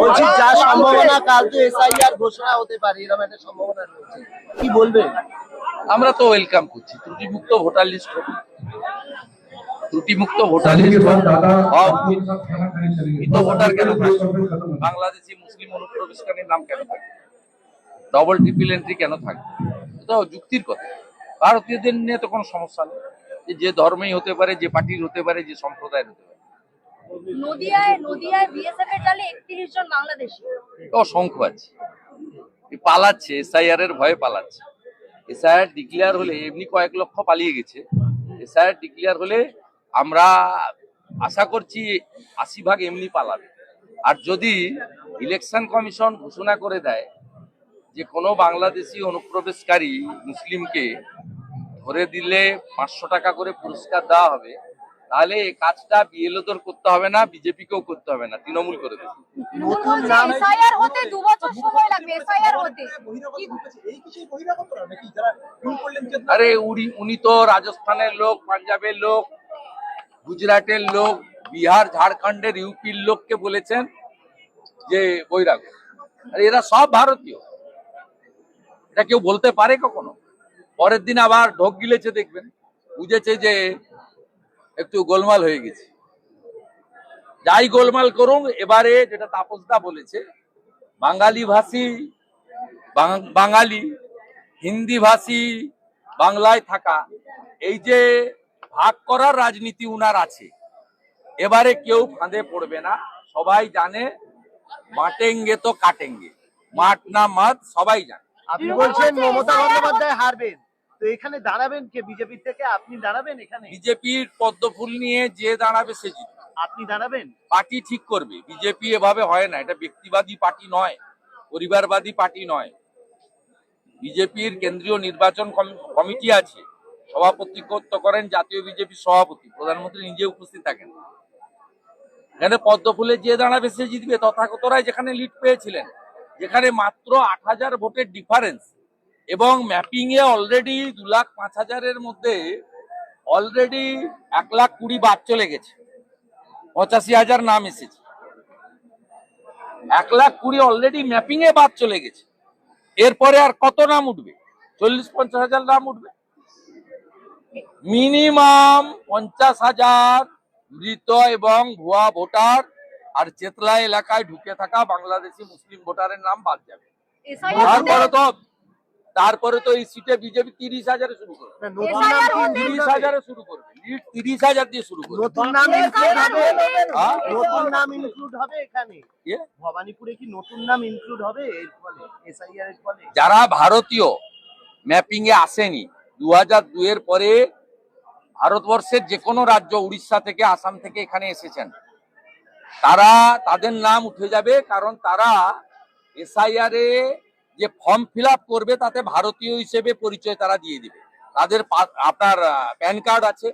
বলছি যা সম্ভাবনা কাল তো এসআইআর ঘোষণা হতে পারে এরকম একটা সম্ভাবনা রয়েছে। কি বলবেন আমরা তো ওয়েলকাম করছি ত্রুটিমুক্ত ভোটার লিস্ট ত্রুটিমুক্ত ভোটার লিস্ট মৃত ভোটার কেন বাংলাদেশি মুসলিম অনুপ্রবেশকারীর নাম কেন থাকবে? ডবল ট্রিপল এন্ট্রি কেন থাকবে? এটা যুক্তির কথা। ভারতীয়দের নিয়ে তো কোনো সমস্যা নেই। যে যে ধর্মেই হতে পারে যে পার্টির হতে পারে যে সম্প্রদায়ের হতে পারে। নদিয়ায় নদিয়ায় বিএসএফ এর জালে একত্রিশ জন বাংলাদেশি। অসংখ্য আছে পালাচ্ছে এসআইআর এর ভয়ে পালাচ্ছে। এসআইআর ডিক্লেয়ার হলে এমনি কয়েক লক্ষ পালিয়ে গেছে। এসআইআর ডিক্লেয়ার হলে আমরা আশা করছি আশি ভাগ এমনি পালাবে। আর যদি ইলেকশন কমিশন ঘোষণা করে দেয় যে কোনো বাংলাদেশি অনুপ্রবেশকারী মুসলিমকে ধরে দিলে পাঁচশো টাকা করে পুরস্কার দেওয়া হবে তাহলে এই কাজটা বিএলওদের করতে হবে না বিজেপিকেও করতে হবে না তৃণমূল করে দেবে। আরে উনি উনি তো রাজস্থানের লোক পাঞ্জাবের লোক গুজরাটের লোক বিহার ঝাড়খণ্ডের ইউপির লোককে বলেছেন যে বৈরাগ আর এরা সব ভারতীয়। এটা কেউ বলতে পারে কখনো? পরের দিন আবার ঢোক গিলেছে দেখবেন। বুঝেছে যে একটু গোলমাল হয়ে গেছে। যাই গোলমাল করুন, এবারে যেটা তাপসদা বলেছে বাঙালি ভাষী বাঙালি হিন্দি ভাষী বাংলায় থাকা, এই যে ভাগ করার রাজনীতি উনার আছে, এবারে কেউ ফাঁদে পড়বে না, সবাই জানে মাটেঙ্গে তো কাটেঙ্গে, মাঠ না মাঠ সবাই জানে। আপনি বলছেন বলছে মমতা বন্দ্যোপাধ্যায় হারবেন। তো এখানে দাঁড়াবেন কে বিজেপির থেকে? আপনি দাঁড়াবেন এখানে? বিজেপির পদ্মফুল নিয়ে যে দাঁড়াবে সে জিতবে আপনি দাঁড়াবেন? পার্টি ঠিক করবে। বিজেপি এভাবে হয় না। এটা ব্যক্তিবাদী পার্টি নয় পরিবারবাদী পার্টি নয়। বিজেপির কেন্দ্রীয় নির্বাচন কমিটি আছে। সভাপতিত্ব করেন? জাতীয় বিজেপি সভাপতি। প্রধানমন্ত্রী নিজে উপস্থিত থাকেন। এখানে পদ্মফুলে যে দাঁড়াবে সে জিতবে। তথাগতরাই যেখানে লিড পেয়েছিলেন যেখানে মাত্র আট হাজার ভোটের ডিফারেন্স এবং ম্যাপিং এ অলরেডি দু লাখ পাঁচ হাজারের মধ্যে অলরেডি এক লাখ কুড়ি বাদ চলে গেছে। পঁচাশি হাজার নাম এসেছে। এক লাখ কুড়ি অলরেডি ম্যাপিং এ বাদ চলে গেছে। এরপরে আর কত নাম উঠবে? চল্লিশ পঞ্চাশ হাজার নাম উঠবে। মিনিমাম পঞ্চাশ হাজার মৃত এবং ভুয়া ভোটার আর চেতলা এলাকায় ঢুকে থাকা বাংলাদেশি মুসলিম ভোটারের নাম বাদ যাবে। তারপরে তো তারপরে তো এই সিটে বিজেপি তিরিশ হাজারে শুরু করবে। নতুন নাম তিরিশ হাজারে শুরু করবে। লিড তিরিশ হাজার দিয়ে শুরু করবে। নতুন নাম ইনক্লুড হবে? হ্যাঁ? নতুন নাম ইনক্লুড হবে এখানে? ভবানীপুরে কি নতুন নাম ইনক্লুড হবে? এর ফলে এসআইআর এর ফলে? যারা ভারতীয় ম্যাপিং এ আসেনি দু হাজার দুয়ের পরে ভারতবর্ষের যে কোনো রাজ্য উড়িষ্যা থেকে আসাম থেকে এখানে এসেছেন। তারা তাদের নাম উঠে যাবে কারণ তারা এসআইআর এ যে ফর্ম ফিল করবে তাতে ভারতীয় হিসেবে পরিচয় তারা দিয়ে দিবে। তাদের আপনার প্যান কার্ড আছে,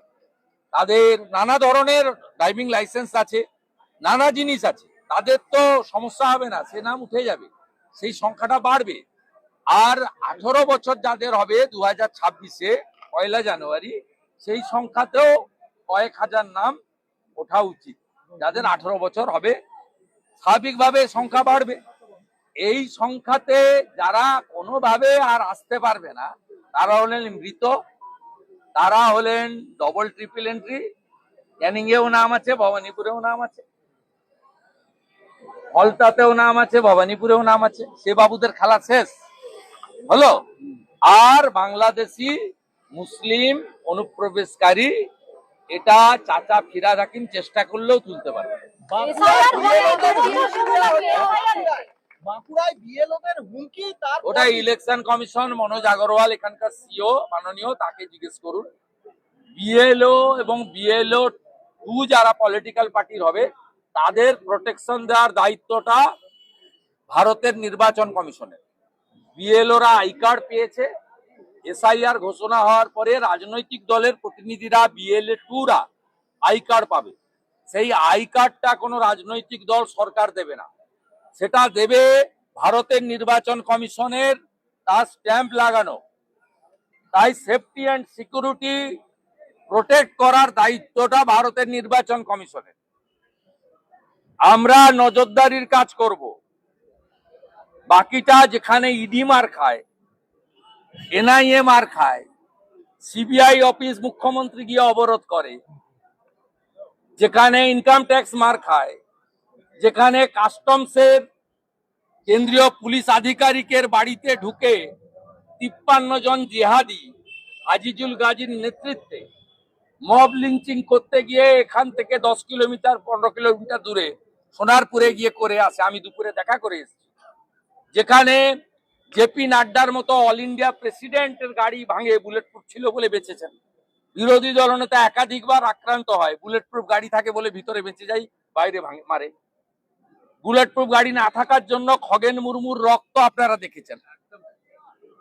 তাদের নানা ধরনের ড্রাইভিং লাইসেন্স আছে, নানা জিনিস আছে। তাদের তো সমস্যা হবে না, সে নাম উঠে যাবে, সেই সংখ্যাটা বাড়বে। আর আঠারো বছর যাদের হবে দু হাজার ছাব্বিশে পয়লা জানুয়ারি, সেই সংখ্যাতেও কয়েক হাজার নাম ওঠা উচিত। যাদের আঠারো বছর হবে, স্বাভাবিকভাবে সংখ্যা বাড়বে। এই সংখ্যাতে যারা কোনোভাবে আর আসতে পারবে না তারা হলেন মৃত তারা হলেন ডবল ট্রিপল এন্ট্রি ক্যানিং এও নাম আছে ভবানীপুরেও নাম আছে ফলতাতেও নাম আছে ভবানীপুরেও নাম আছে সে বাবুদের খেলা শেষ। হলো? আর বাংলাদেশি মুসলিম অনুপ্রবেশকারী এটা চাচা ফিরাদ হাকিম চেষ্টা করলেও তুলতে পারবে। বাঁকুড়ায় বিএলওদের হুমকি তার ওটা ইলেকশন কমিশন মনোজ আগরওয়াল এখানকার সিও মাননীয় তাকে জিজ্ঞেস করুন। বিএলও এবং বিএলও টু যারা পলিটিক্যাল পার্টির হবে তাদের প্রোটেকশন দেওয়ার দায়িত্বটা ভারতের নির্বাচন কমিশনের বিএলওরা আই কার্ড পেয়েছে এসআইআর ঘোষণা হওয়ার পরে রাজনৈতিক দলের প্রতিনিধিরা বিএলএ টুরা আই কার্ড পাবে। সেই আই কার্ডটা কোনো রাজনৈতিক দল সরকার দেবে না। সেটা দেবে ভারতের নির্বাচন কমিশনের, তার স্ট্যাম্প লাগানো। তাই সেফটি অ্যান্ড সিকিউরিটি প্রোটেক্ট করার দায়িত্বটা ভারতের নির্বাচন কমিশনের। আমরা নজরদারির কাজ করব। বাকিটা যেখানে ইডি মার খায় এনআইএ মার খায় সিবিআই অফিস মুখ্যমন্ত্রী গিয়ে অবরোধ করে, যেখানে ইনকাম ট্যাক্স মার খায় যেখানে কাস্টমসের কেন্দ্রীয় পুলিশ আধিকারিকের বাড়িতে ঢুকে তিপ্পান্ন জন জিহাদি আজিজুল গাজীর নেতৃত্বে মব লিঞ্চিং করতে গিয়ে এখান থেকে দশ কিলোমিটার, পনেরো কিলোমিটার দূরে সোনারপুরে গিয়ে করে আসে। আমি দুপুরে দেখা করে এসেছি। যেখানে জেপি নাড্ডার মতো অল ইন্ডিয়া প্রেসিডেন্টের গাড়ি ভাঙে বুলেট প্রুফ ছিল বলে বেঁচেছেন। বিরোধী দলনেতা একাধিকবার আক্রান্ত হয় বুলেট প্রুফ গাড়ি থাকে বলে ভিতরে বেঁচে যায়, বাইরে ভাঙে, মারে। বুলেট প্রুফ গাড়ি না থাকার জন্য খগেন মুর্মুর রক্ত আপনারা দেখেছেন।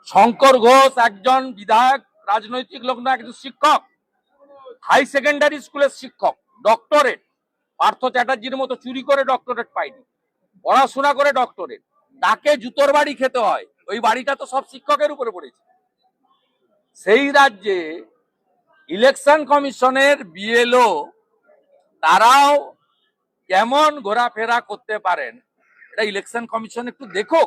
শঙ্কর ঘোষ একজন বিধায়ক, রাজনৈতিক লোক না একজন শিক্ষক। হাই সেকেন্ডারি স্কুলের শিক্ষক, ডক্টরেট। পার্থ চ্যাটার্জির মতো চুরি করে ডক্টরেট পাইনি পড়াশোনা করে ডক্টরেট। তাকে জুতোর বাড়ি খেতে হয়। ওই বাড়িটা তো সব শিক্ষকের উপরে পড়েছে। সেই রাজ্যে ইলেকশন কমিশনের বিএলও, তারাও কেমন ঘোরাফেরা করতে পারেন। এটা ইলেকশন কমিশন একটু দেখো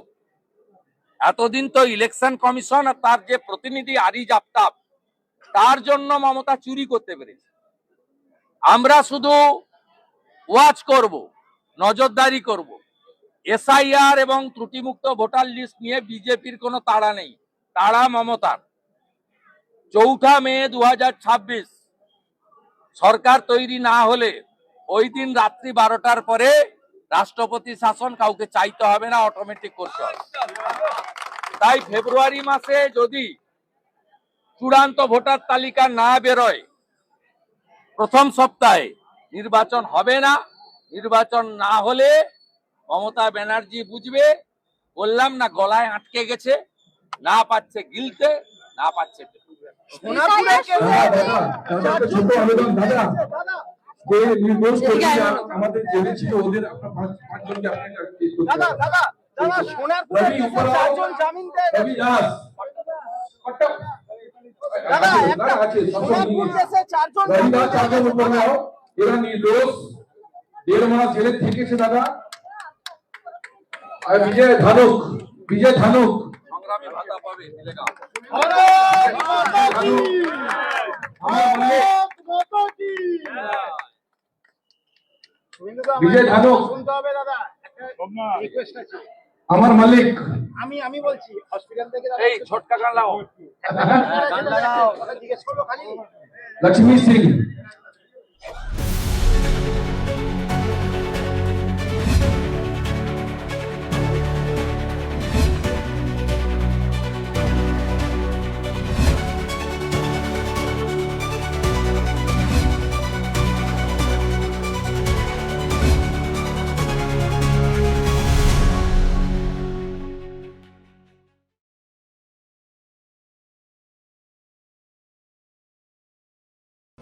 এতদিন তো ইলেকশন কমিশন আর তার যে প্রতিনিধি আরিজ আফতাব, তার জন্য মমতা চুরি করতে পেরেছে। আমরা শুধু ওয়াচ করব, নজরদারি করব। এসআইআর এবং ত্রুটিমুক্ত ভোটার লিস্ট নিয়ে বিজেপির কোনো তাড়া নেই। তাড়া মমতার। চৌঠা মে দু হাজার ছাব্বিশ, সরকার তৈরি না হলে ওই দিন রাত্রি বারোটার পরে রাষ্ট্রপতি শাসন কাউকে চাইতে হবে না অটোমেটিক করতে হবে। তাই ফেব্রুয়ারি মাসে যদি চূড়ান্ত ভোটার তালিকা না বেরোয় প্রথম সপ্তাহে নির্বাচন হবে না নির্বাচন না হলে মমতা ব্যানার্জি বুঝবে বললাম না গলায় আটকে গেছে না পাচ্ছে গিলতে না পাচ্ছে সোনারপুরে যে নির্দোষ কর্মীরা আমাদের জেলে ছিল ওদের আপনার পাঁচজনকে। এরা নির্দোষ। দেড় মাস জেলে থেকেছে দাদা। আর বিজয় ধানুক বিজয় ধানুক। সংগ্রামী ভাতা পাবে আমার মানে ভারত মাতা কি! শুভেন্দুদা, আমার বিজয় শুনতে হবে দাদা। একটা রিকোয়েস্ট আছে। আমার মালিক। আমি আমি বলছি হসপিটাল থেকে এই ছোটকা গান লাও গান লাও জিজ্ঞেস করব খালি। Lakshmi Singh.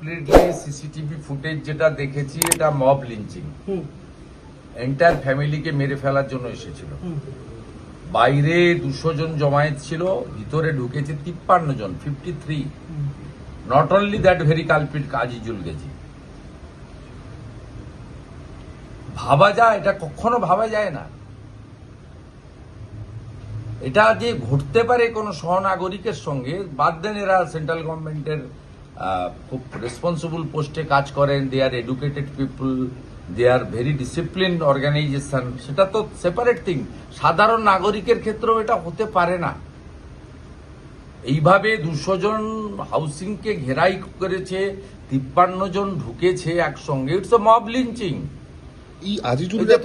Completely CCTV footage যেটা দেখেছি এটা মব লিঞ্চিং এন্টায়ার ফ্যামিলিকে মেরে ফেলার জন্য এসেছিল। বাইরে দুশো জন জমায়েত ছিল ভিতরে ঢুকেছে তিপ্পান্ন জন fifty three not only that very culprit Azizul গেছি ভাবা যায় এটা কখনো ভাবা যায় না। এটা যে ঘটতে পারে কোনো সহনাগরিকের সঙ্গে বাদ দেন এরা সেন্ট্রাল গভর্নমেন্টের খুব রেসপন্সিবল পোস্টে কাজ করেন they are educated people they are very discipline organisation সেটা তো সেপারেট থিং সাধারণ নাগরিকের ক্ষেত্রেও এটা হতে পারে না। এইভাবে দুশো জন হাউসিংকে ঘেরাই করেছে তিপ্পান্ন জন ঢুকেছে একসঙ্গে। ইটস মব লিঞ্চিং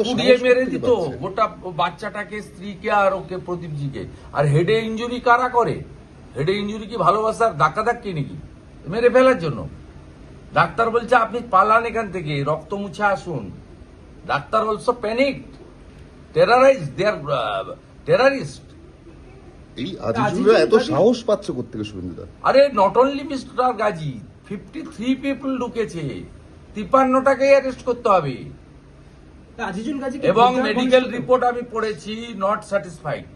পুড়িয়ে মেরে দিত গোটা বাচ্চাটাকে স্ত্রীকে আর ওকে প্রদীপজিকে। আর হেডে ইঞ্জুরি কারা করে? হেডে ইঞ্জুরি কি ভালোবাসার ধাক্কা ধাক্কি নাকি? মেরে ফেলার জন্য। ডাক্তার বলছে আপনি পালান এখান থেকে রক্ত মুছে আসুন। Doctor also panic terrorise they are terrorist. এই আজিজুলরা এত সাহস পাচ্ছে শুভেন্দুদা? আরে not only mister Gazi fifty three people ঢুকেছে অ্যারেস্ট করতে হবে। এবং মেডিকেল রিপোর্ট আমি পড়েছি নট স্যাটিসফাইড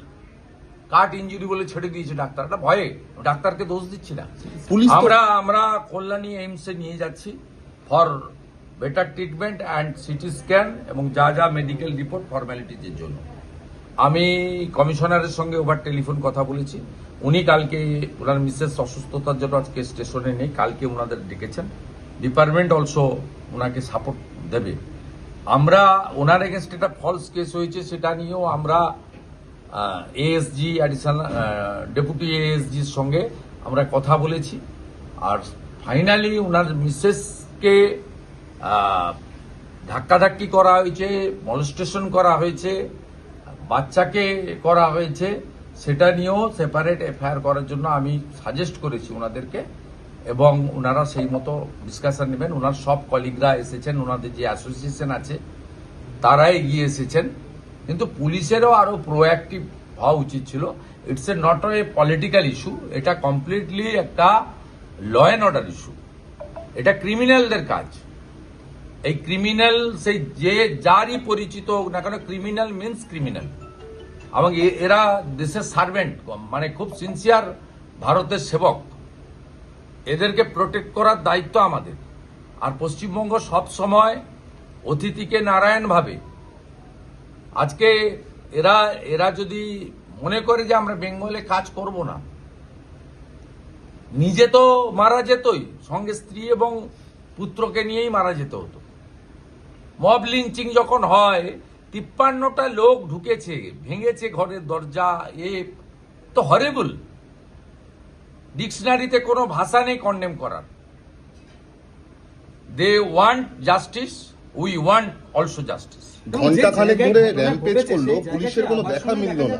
কাট ইঞ্জুরি বলে ছেড়ে দিয়েছে ডাক্তার। এটা ভয়ে। ডাক্তারকে দোষ দিচ্ছি না। পুলিশ আমরা আমরা কল্যাণী এইমসে নিয়ে যাচ্ছি for better treatment and CT scan এবং যা যা মেডিকেল রিপোর্ট ফর্মালিটিজের জন্য। আমি কমিশনারের সঙ্গে ওভার টেলিফোন কথা বলেছি। উনি কালকে ওনার মিসেস অসুস্থতার জন্য আজকে স্টেশনে নেই। কালকে ওনাদের ডেকেছেন। ডিপার্টমেন্ট অলসো ওনাকে সাপোর্ট দেবে। আমরা ওনার এগেনস্ট একটা ফলস কেস হয়েছে সেটা নিয়েও আমরা এএসজি অ্যাডিশনাল ডেপুটি এএসজির সঙ্গে আমরা কথা বলেছি। আর ফাইনালি ওনার মিসেসকে ধাক্কাধাক্কি করা হয়েছে মলস্টেশন করা হয়েছে, বাচ্চাকে করা হয়েছে, সেটা নিয়েও সেপারেট এফআইআর করার জন্য আমি সাজেস্ট করেছি ওনাদেরকে এবং ওনারা সেই মতো ডিসকাশন নেবেন। ওনার সব কলিগরা এসেছেন ওনাদের যে অ্যাসোসিয়েশন আছে তারা এগিয়ে এসেছেন। কিন্তু পুলিশেরও আরও প্রোঅ্যাক্টিভ হওয়া উচিত ছিল। It's a not a political issue এটা কমপ্লিটলি একটা ল অ্যান্ড অর্ডার ইস্যু এটা ক্রিমিনালদের কাজ। এই ক্রিমিনাল সেই যে যারই পরিচিত হোক না কেন ক্রিমিনাল মিনস ক্রিমিনাল এবং এরা দেশের সার্ভেন্ট মানে খুব সিনসিয়ার ভারতের সেবক। এদেরকে প্রোটেক্ট করার দায়িত্ব আমাদের। আর পশ্চিমবঙ্গ সব সময় অতিথিকে নারায়ণ ভাবে আজকে এরা এরা যদি মনে করে যে আমরা বেঙ্গলে কাজ করব না, নিজে তো মারা যেতই, সঙ্গে স্ত্রী এবং পুত্রকে নিয়েই মারা যেতে হতো। মব লিঞ্চিং যখন হয়, তিপ্পান্নটা লোক ঢুকেছে, ভেঙেছে ঘরের দরজা, এ তো হরেবল ডিকশনারিতে কোনো ভাষা নেই কন্ডেম করার। They want justice we want also justice ঘণ্টা খানেক ধরে র্যাম্পেজ করল পুলিশের কোনো দেখা মিলল না?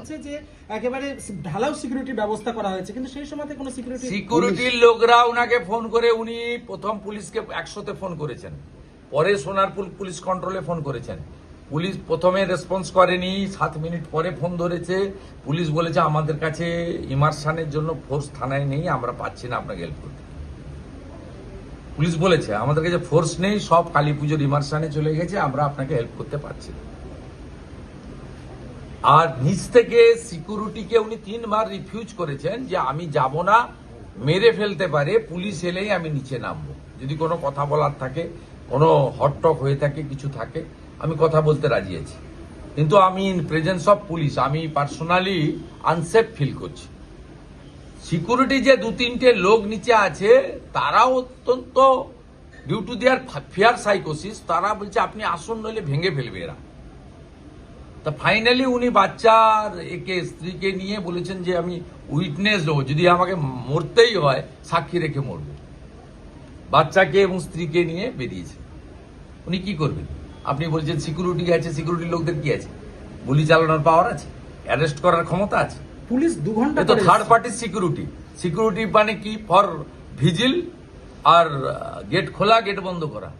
একেবারে ঢালাও সিকিউরিটি ব্যবস্থা করা হয়েছে কিন্তু সেই সময়তে কোনো সিকিউরিটি সিকিউরিটির লোকরা উনাকে ফোন করে উনি প্রথম পুলিশকে একশোতে ফোন করেছেন। পরে সোনারপুর পুলিশ কন্ট্রোলে ফোন করেছেন। পুলিশ প্রথমে রেসপন্স করেনি সাত মিনিট পরে ফোন ধরেছে। পুলিশ বলেছে আমাদের কাছে ইমার্শনের জন্য ফোর্স থানায় নেই আমরা পাচ্ছি না আপনাকে হেল্প করতে। পুলিশ বলেছে, আমাদের কাছে ফোর্স নেই, সব কালী পুজোর ইমার্শনে চলে গেছে, আমরা আপনাকে হেল্প করতে পারছি আর নিচ থেকে সিকিউরিটিকে উনি তিনবার রিফিউজ করেছেন যে, আমি যাব না, মেরে ফেলতে পারে, পুলিশ এলেই আমি নিচে নামবো। যদি কোনো কথা বলার থাকে, কোনো হটটক হয়ে থাকে, কিছু থাকে, আমি কথা বলতে রাজি আছি। কিন্তু আমি ইন প্রেজেন্স অফ পুলিশ আমি পার্সোনালি আনসেফ ফিল করছি। সিকিউরিটি যে দু তিনটে লোক নিচে আছে, তারাও অত্যন্ত ডিউ টু দেয়ার ফিয়ার সাইকোসিস তারা বলছে, আপনি আসুন, নইলে ভেঙে ফেলবে এরা। তা ফাইনালি উনি বাচ্চার একে স্ত্রীকে নিয়ে বলেছেন যে, আমি উইটনেস দেবো, যদি আমাকে মরতেই হয়, সাক্ষী রেখে মরব। বাচ্চাকে এবং স্ত্রীকে নিয়ে বেরিয়েছে। উনি কি করবেন? আপনি বলছেন, সিকিউরিটি আছে, সিকিউরিটি লোকদের কি আছে? গুলি চালানোর পাওয়ার আছে? অ্যারেস্ট করার ক্ষমতা আছে? পুলিশ দু ঘণ্টা তো থার্ড পার্টি সিকিউরিটি সিকিউরিটি মানে কি? ফর ভিজিল আর গেট খোলা গেট বন্ধ করা।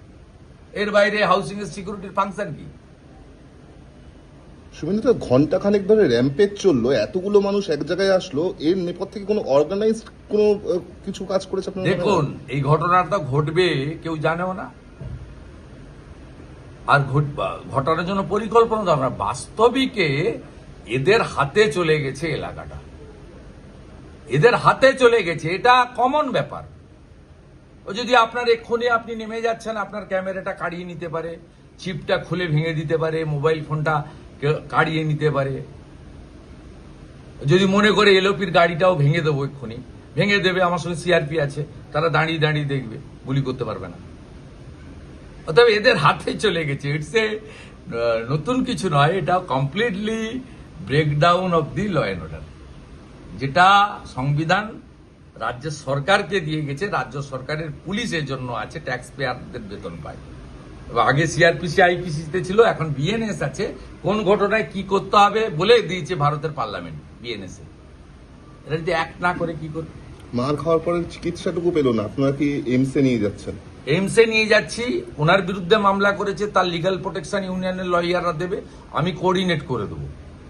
এর বাইরে হাউসিং এর সিকিউরিটির ফাংশন কি? শুভেন্দু ঘণ্টা খানেক ধরে র্যাম্পেজ চলল এতগুলো মানুষ এক জায়গায় আসলো এর নেপথ্যে কি কোনো অর্গানাইজড কোনো কিছু কাজ করেছে দেখুন এই ঘটনাটা ঘটবে কেউ জানেও না। আর ঘট- ঘটানোর জন্য পরিকল্পনা তো আমরা বাস্তবিকে এদের হাতে চলে গেছে এলাকাটা। এদের হাতে চলে গেছে, এটা কমন ব্যাপার। ও যদি আপনার এক্ষুনি আপনি নেমে যাচ্ছেন, আপনার ক্যামেরাটা কাড়িয়ে নিতে পারে চিপটা খুলে ভেঙে দিতে পারে মোবাইল ফোনটা কাড়িয়ে নিতে পারে। যদি মনে করে এলোপির গাড়িটাও ভেঙে দেবো এক্ষুনি, ভেঙে দেবে, আমার সঙ্গে সিআরপি আছে, তারা দাঁড়িয়ে দাঁড়িয়ে দেখবে, গুলি করতে পারবে না। অতএব এদের হাতে চলে গেছে ইটস এ নতুন কিছু নয়, এটা completely breakdown of the law and order যেটা সংবিধান রাজ্য সরকারকে দিয়ে গেছে রাজ্য সরকারের পুলিশের জন্য আছে ট্যাক্স পেয়ারদের বেতন পায়। আগে সিআরপিসি আইপিসিতে ছিল এখন বিএনএস আছে। কোন ঘটনায় কি করতে হবে বলে দিয়েছে ভারতের পার্লামেন্ট বিএনএস এ। এটা যদি অ্যাক্ট না করে কি করবে? মার খাওয়ার পরে চিকিৎসাটুকু পেল না আপনারা কি এমসে নিয়ে যাচ্ছেন? এইমসে নিয়ে যাচ্ছি ওনার বিরুদ্ধে মামলা করেছে তার লিগাল প্রোটেকশন ইউনিয়নের লয়াররা দেবে আমি কোঅর্ডিনেট করে দেবো।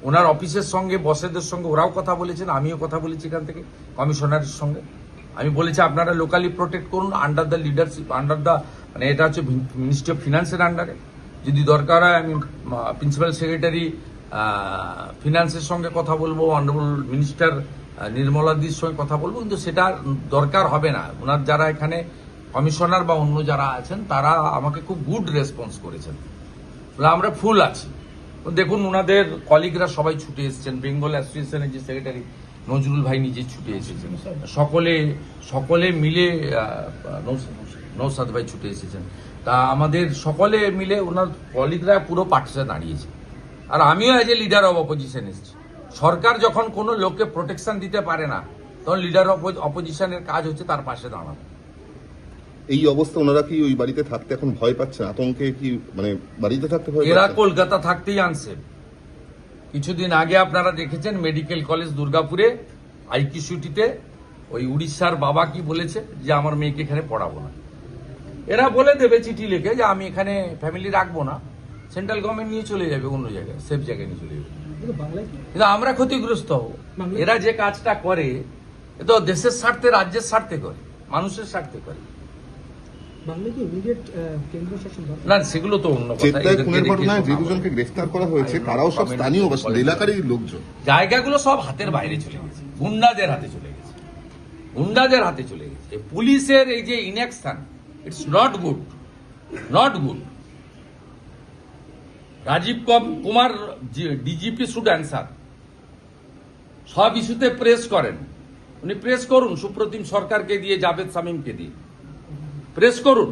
ওনার অফিসের সঙ্গে, বসেদের সঙ্গে, ওরাও কথা বলেছেন, আমিও কথা বলেছি এখান থেকে, কমিশনারের সঙ্গে। আমি বলেছি, আপনারা লোকালি প্রোটেক্ট করুন under the leadership under the মানে এটা হচ্ছে মিনিস্ট্রি অফ ফিনান্সের আন্ডারে যদি দরকার হয়, আমি প্রিন্সিপাল সেক্রেটারি ফিনান্সের সঙ্গে কথা বলব অনারেবল মিনিস্টার নির্মলাদির সঙ্গে কথা বলব, কিন্তু সেটা দরকার হবে না। ওনার যারা এখানে কমিশনার বা অন্য যারা আছেন, তারা আমাকে খুব গুড রেসপন্স করেছেন। আমরা ফুল আছি। দেখুন ওনাদের কলিগরা সবাই ছুটে এসেছেন। বেঙ্গল অ্যাসোসিয়েশনের যে সেক্রেটারি নজরুল ভাই নিজে ছুটে এসেছেন। সকলে সকলে মিলে নৌসাদ- ভাই ছুটে এসেছেন। তা আমাদের সকলে মিলে ওনার কলিগরা পুরো পার্টিসে দাঁড়িয়েছে আর আমিও as a leader of opposition এসেছি। সরকার যখন কোনো লোককে প্রোটেকশন দিতে পারে না, তখন লিডার অপোজিশনের কাজ হচ্ছে তার পাশে দাঁড়ানো। এই অবস্থা ওনারা কি ওই বাড়িতে থাকতে এখন ভয় পাচ্ছেন আতঙ্কে কি মানে বাড়িতে থাকতে ভয় এরা কলকাতা থাকতেই আনছে। কিছুদিন আগে আপনারা দেখেছেন মেডিকেল কলেজ দুর্গাপুরে আইকিউসিটিতে ওই উড়িষ্যার বাবা কি বলেছে যে আমার মেয়েকে এখানে পড়াবো না। এরা বলে দেবে চিঠি লিখে যে আমি এখানে ফ্যামিলি রাখব না। সেন্ট্রাল গভর্নমেন্ট নিয়ে চলে যাবে অন্য জায়গায় সেফ জায়গায় নিয়ে চলে যাবে। কিন্তু বাংলায় কি? কিন্তু আমরা ক্ষতিগ্রস্ত হব। এরা যে কাজটা করে এ তো দেশের স্বার্থে রাজ্যের স্বার্থে করে মানুষের স্বার্থে করে বাংলায় কি ইমিডিয়েট কেন্দ্র শাসন দরকার না সেগুলো তো অন্য কথা। চেত্তায় এদেরকে খুনের রেখে ঘটনায় তো যে দুজনকে গ্রেফতার করা হয়েছে তারাও সব স্থানীয় করতে বাসিন্দা পারি না। এলাকারই লোকজন। জায়গাগুলো সব হাতের বাইরে চলে গেছে। গুন্ডাদের হাতে চলে গেছে। গুন্ডাদের হাতে চলে গেছে। পুলিশের এই যে inaction it's not good not good Rajiv com- Kumar DGP should answer. সব ইস্যুতে প্রেস করেন। উনি প্রেস করুন সুপ্রতিম সরকারকে দিয়ে জাভেদ সামিমকে দিয়ে। প্রেস করুন।